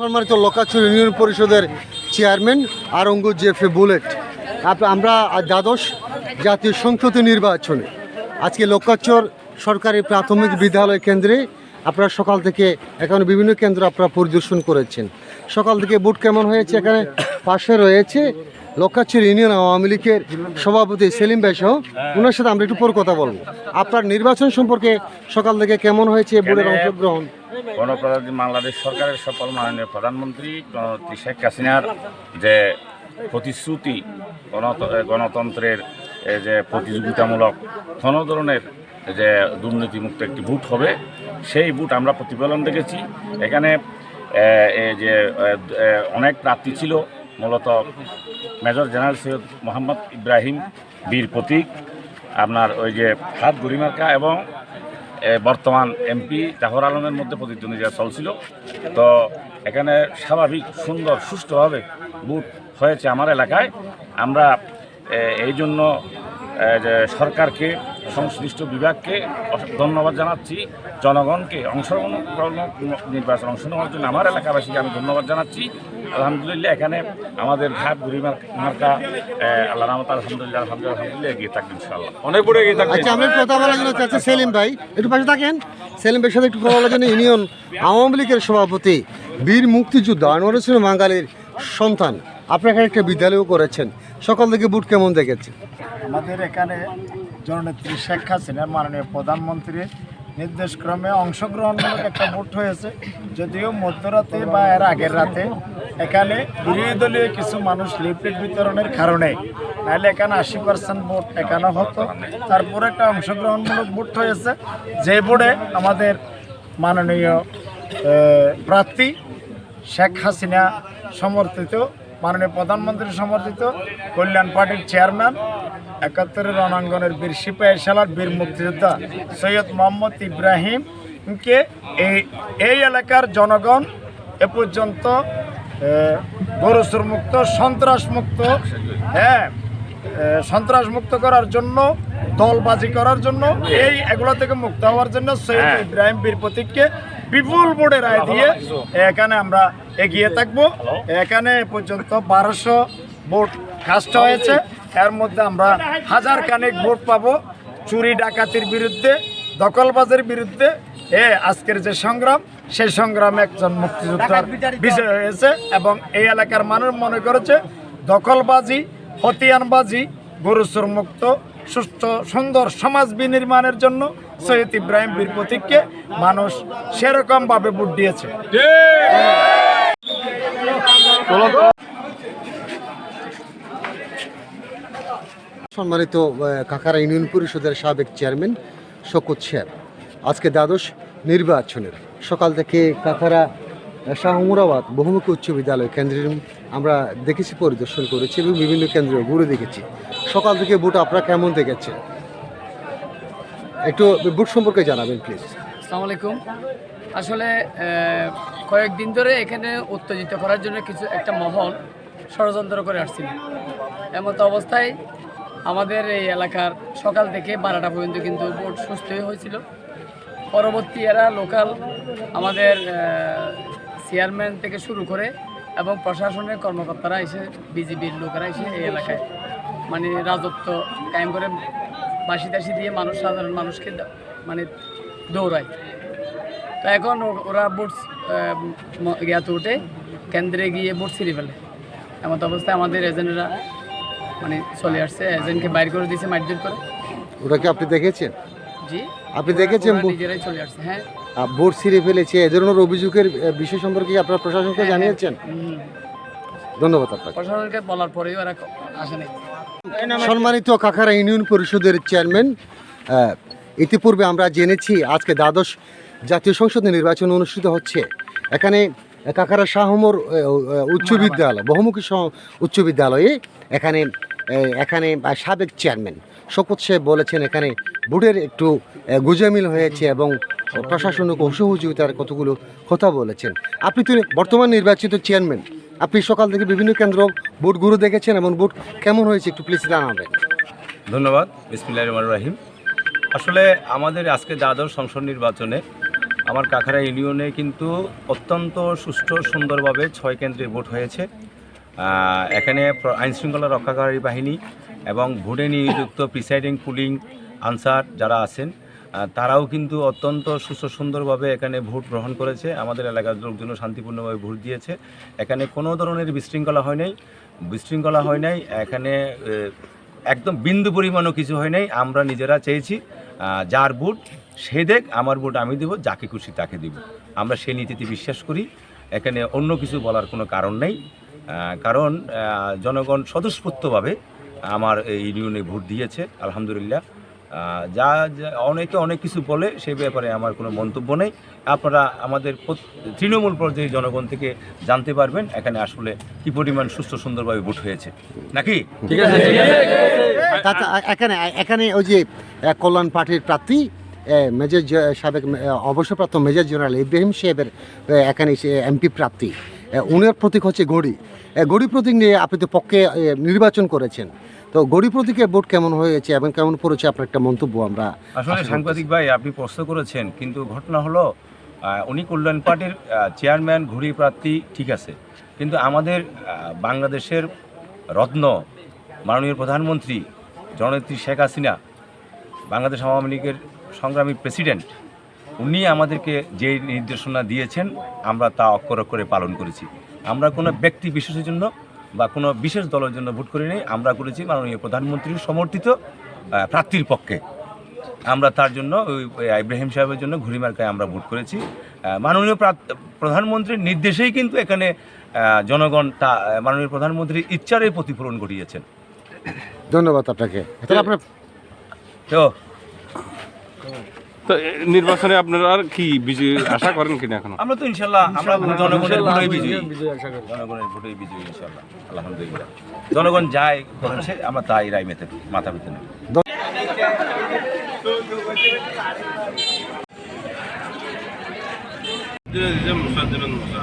সম্মানিত লোকাচুর ইউনিয়ন পরিষদের চেয়ারম্যান আরঙ্গজেফে বুলেট। আমরা দ্বাদশ জাতীয় সংসদে নির্বাচনে আজকে লোকাচর সরকারি প্রাথমিক বিদ্যালয় কেন্দ্রে আপনারা সকাল থেকে এখানে বিভিন্ন কেন্দ্র আপনারা পরিদর্শন করেছেন। সকাল থেকে বুট কেমন হয়েছে? এখানে পাশে রয়েছে লোকাচুর ইউনিয়ন আওয়ামী লীগের সভাপতি সেলিম ভাই সহ ওনার সাথে আমরা একটু পর কথা বলব। আপনার নির্বাচন সম্পর্কে সকাল থেকে কেমন হয়েছে এখানে- অংশগ্রহণ? গণপ্রজাতন্ত্রী বাংলাদেশ সরকারের সফল মাননীয় প্রধানমন্ত্রী জননেত্রী শেখ হাসিনার যে প্রতিশ্রুতি গণত- গণতন্ত্রের যে প্রতিযোগিতামূলক কোনো ধরনের যে দুর্নীতিমুক্ত একটি বুট হবে সেই বুট আমরা প্রতিফলন দেখেছি। এখানে যে অনেক প্রার্থী ছিল মূলত মেজর জেনারেল সৈয়দ মোহাম্মদ ইব্রাহিম বীর প্রতীক, আপনার ওই যে হাত গরিমার্কা এবং বর্তমান এমপি জাহর আলমের মধ্যে প্রতিদ্বন্দ্বিতা চলছিল। তো এখানে স্বাভাবিক, সুন্দর, সুষ্ঠুভাবে বুট হয়েছে আমার এলাকায়। আমরা এই জন্য যে সরকারকে, সংশ্লিষ্ট বিভাগকে ধন্যবাদ জানাচ্ছি, জনগণকে অংশগ্রহণ নির্বাচন অংশ নেওয়ার জন্য আমার এলাকাবাসীকে আমি ধন্যবাদ জানাচ্ছি। আলহামদুলিল্লাহ এখানে আমাদের ঘাট ঘুরি মার্কা আল্লাহ রহমত আলহামদুলিল্লাহ আলহামদুলিল্লাহ আলহামদুলিল্লাহ এগিয়ে থাকবে ইনশাআল্লাহ। অনেক বড় এগিয়ে থাকবে আচ্ছা আমি কথা বলার জন্য চাচ্ছি সেলিম ভাই একটু পাশে থাকেন। সেলিম ভাইয়ের সাথে একটু কথা বলার জন্য ইউনিয়ন আওয়ামী লীগের সভাপতি বীর মুক্তিযুদ্ধ আনোয়ার হোসেন বাঙালির সন্তান। আপনি এখানে একটা বিদ্যালয়ও করেছেন। সকাল থেকে বুট কেমন দেখেছে? আমাদের এখানে জননেত্রী শেখ হাসিনার মাননীয় প্রধানমন্ত্রীর নির্দেশক্রমে অংশগ্রহণমূলক একটা ভোট হয়েছে। যদিও মধ্যরাতে বা এর আগের রাতে এখানে বিরোধী দলীয় কিছু মানুষ লিফলেট বিতরণের কারণে। নাহলে এখানে আশি পার্সেন্ট ভোট এখানে হতো। তারপরে একটা অংশগ্রহণমূলক ভোট হয়েছে। যে ভোটে আমাদের মাননীয় প্রার্থী শেখ হাসিনা সমর্থিত, মাননীয় প্রধানমন্ত্রী সমর্থিত, কল্যাণ পার্টির চেয়ারম্যান, একাত্তরের রণাঙ্গনের বীর সিপাহী সালার বীর মুক্তিযোদ্ধা সৈয়দ মোহাম্মদ ইব্রাহিমকে এই এই এলাকার জনগণ এ পর্যন্ত গরুসুর মুক্ত সন্ত্রাস মুক্ত হ্যাঁ সন্ত্রাস মুক্ত করার জন্য দলবাজি করার জন্য এই এগুলো থেকে মুক্ত হওয়ার জন্য সৈয়দ হ্যাঁ। ইব্রাহিম বীর প্রতীককে বিপুল ভোটে রায় দিয়ে এখানে আমরা এগিয়ে থাকব। এখানে এ পর্যন্ত বারোশো ভোট কাস্ট হয়েছে। এর মধ্যে আমরা হাজার কানেক ভোট পাবো চুরি ডাকাতির বিরুদ্ধে দখলবাজের বিরুদ্ধে। এ আজকের যে সংগ্রাম সেই সংগ্রামে একজন মুক্তিযোদ্ধার বিজয় হয়েছে এবং এই এলাকার মানুষ মনে করেছে দখলবাজি হতিয়ানবাজি গরুচুর মুক্ত সুস্থ সুন্দর সমাজ বিনির্মাণের জন্য সৈয়দ ইব্রাহিম বীর প্রতীককে মানুষ সেরকমভাবে ভোট দিয়েছে। সম্মানিত কাকারা ইউনিয়ন পরিষদের সাবেক চেয়ারম্যান শকুত শের। আজকে দ্বাদশ নির্বাচনের সকাল থেকে কাকারা শাহমুরাবাদ বহুমুখী উচ্চ বিদ্যালয় কেন্দ্রের আমরা দেখেছি, পরিদর্শন করেছি এবং বিভিন্ন কেন্দ্র ঘুরে দেখেছি। সকাল থেকে বুট আপনারা কেমন দেখেছেন একটু বুট সম্পর্কে জানাবেন প্লিজ আসসালামু আলাইকুম। আসলে কয়েকদিন ধরে এখানে উত্তেজিত করার জন্য কিছু একটা মহল ষড়যন্ত্র করে আসছিল। এমত অবস্থায় আমাদের এই এলাকার সকাল থেকে বারোটা পর্যন্ত কিন্তু ভোট সুস্থই হয়েছিল। পরবর্তী এরা লোকাল আমাদের চেয়ারম্যান থেকে শুরু করে এবং প্রশাসনের কর্মকর্তারা এসে বিজেপির লোকেরা এসে এই এলাকায় মানে রাজত্ব কায়েম করে বাসি টাসি দিয়ে মানুষ সাধারণ মানুষকে মানে দৌড়ায়। তো এখন ওরা বুট ইয়াতে উঠে কেন্দ্রে গিয়ে বুট ছিঁড়ে ফেলে। এমন অবস্থায় আমাদের এজেন্টরা মানে চলে আসছে এজেন্টকে বাইর করে দিয়েছে মারধর করে। ওটা কি আপনি দেখেছেন? জি। আপনি দেখেছেন নিজেরাই চলে আসছে হ্যাঁ। ভোট ছিঁড়ে ফেলেছে। এ ধরনের অভিযোগের বিষয় সম্পর্কে আপনারা প্রশাসনকে জানিয়েছেন? ধন্যবাদ আপনাকে। প্রশাসনকে বলার পরেও ওরা আসে নাই সম্মানিত কাকারা ইউনিয়ন পরিষদের চেয়ারম্যান ইতিপূর্বে আমরা জেনেছি আজকে দ্বাদশ জাতীয় সংসদ নির্বাচন অনুষ্ঠিত হচ্ছে। এখানে কাকারা শাহমর উচ্চ বিদ্যালয় বহুমুখী সহ- উচ্চ বিদ্যালয়ে এখানে এখানে সাবেক চেয়ারম্যান শপথ সাহেব বলেছেন এখানে ভোটের একটু গুজামিল হয়েছে এবং প্রশাসনিক অসহযোগিতার কতগুলো কথা বলেছেন। আপনি তো বর্তমান নির্বাচিত চেয়ারম্যান। আপনি সকাল থেকে বিভিন্ন কেন্দ্র ভোট ঘুরে দেখেছেন এবং ভোট কেমন হয়েছে একটু প্লিজ জানাবেন। ধন্যবাদ বিসমিল্লাহ রহমান রাহিম। আসলে আমাদের আজকে দ্বাদশ সংসদ নির্বাচনে আমার কাখারা ইউনিয়নে কিন্তু অত্যন্ত সুষ্ঠু সুন্দরভাবে ছয় কেন্দ্রে ভোট হয়েছে। এখানে আইনশৃঙ্খলা রক্ষাকারী বাহিনী এবং ভোটে নিযুক্ত প্রিসাইডিং পুলিং আনসার যারা আছেন তারাও কিন্তু অত্যন্ত সুস্থ সুন্দরভাবে এখানে ভোট গ্রহণ করেছে। আমাদের এলাকার লোকজনও শান্তিপূর্ণভাবে ভোট দিয়েছে। এখানে কোনো ধরনের বিশৃঙ্খলা হয় নাই, বিশৃঙ্খলা হয় নাই, এখানে একদম বিন্দু পরিমাণও কিছু হয় নাই। আমরা নিজেরা চেয়েছি যার ভোট সে দেখ, আমার ভোট আমি দেব, যাকে খুশি তাকে দেব। আমরা সেই নীতিতে বিশ্বাস করি। এখানে অন্য কিছু বলার কোনো কারণ নেই। কারণ জনগণ স্বতঃস্ফূর্তভাবে আমার এই ইউনিয়নে ভোট দিয়েছে, আলহামদুলিল্লাহ। যা অনেকে অনেক কিছু বলে সেই ব্যাপারে আমার কোনো মন্তব্য নেই। আপনারা আমাদের তৃণমূল পর্যায়ে জনগণ থেকে জানতে পারবেন এখানে আসলে কি পরিমাণ সুস্থ সুন্দরভাবে ভোট হয়েছে। নাকি? ঠিক আছে? এখানে এখানে ওই যে কল্যাণ পার্টির প্রার্থী মেজর সাবেক অবসরপ্রাপ্ত মেজর জেনারেল ইব্রাহিম সাহেবের এখানে এমপি আহ, উনার প্রতীক হচ্ছে গড়ি। গড়ি প্রতীক নিয়ে আপনি তো পক্ষে নির্বাচন করেছেন। তো গড়ি প্রতীকে ভোট কেমন হয়েছে এবং কেমন পড়েছে আপনার একটা মন্তব্য আমরা আসলে সাংবাদিক ভাই আপনি প্রশ্ন করেছেন কিন্তু ঘটনা হলো উনি কল্যাণ পার্টির চেয়ারম্যান ঘুরি প্রার্থী ঠিক আছে। কিন্তু আমাদের বাংলাদেশের রত্ন মাননীয় প্রধানমন্ত্রী জননেত্রী শেখ হাসিনা বাংলাদেশ আওয়ামী লীগের সংগ্রামী প্রেসিডেন্ট উনি আমাদেরকে যে নির্দেশনা দিয়েছেন আমরা তা অক্ষর অক্ষরে পালন করেছি। আমরা কোনো ব্যক্তি বিশেষের জন্য বা কোনো বিশেষ দলের জন্য ভোট করিনি আমরা করেছি মাননীয় প্রধানমন্ত্রীর সমর্থিত প্রার্থীর পক্ষে। আমরা তার জন্য ওই ইব্রাহিম সাহেবের জন্য ঘুড়িমার্কায় আমরা ভোট করেছি। মাননীয় প্রধানমন্ত্রীর নির্দেশেই কিন্তু এখানে জনগণ তা মাননীয় প্রধানমন্ত্রীর ইচ্ছারই প্রতিফলন ঘটিয়েছেন। ধন্যবাদ আপনাকে। আপনার তো তো নির্বাচনে আপনারা আর কি বিজয় আশা করেন কিনা এখন? আমরা তো ইনশাল্লাহ আমরা জনগণের ভোটেই বিজয়ী। জনগণের ভোটেই বিজয়ী ইনশাল্লাহ আলহামদুলিল্লাহ। জনগণ যাই করেছে আমরা তাই রায় মেতে মাথা পেতে নেব মুসা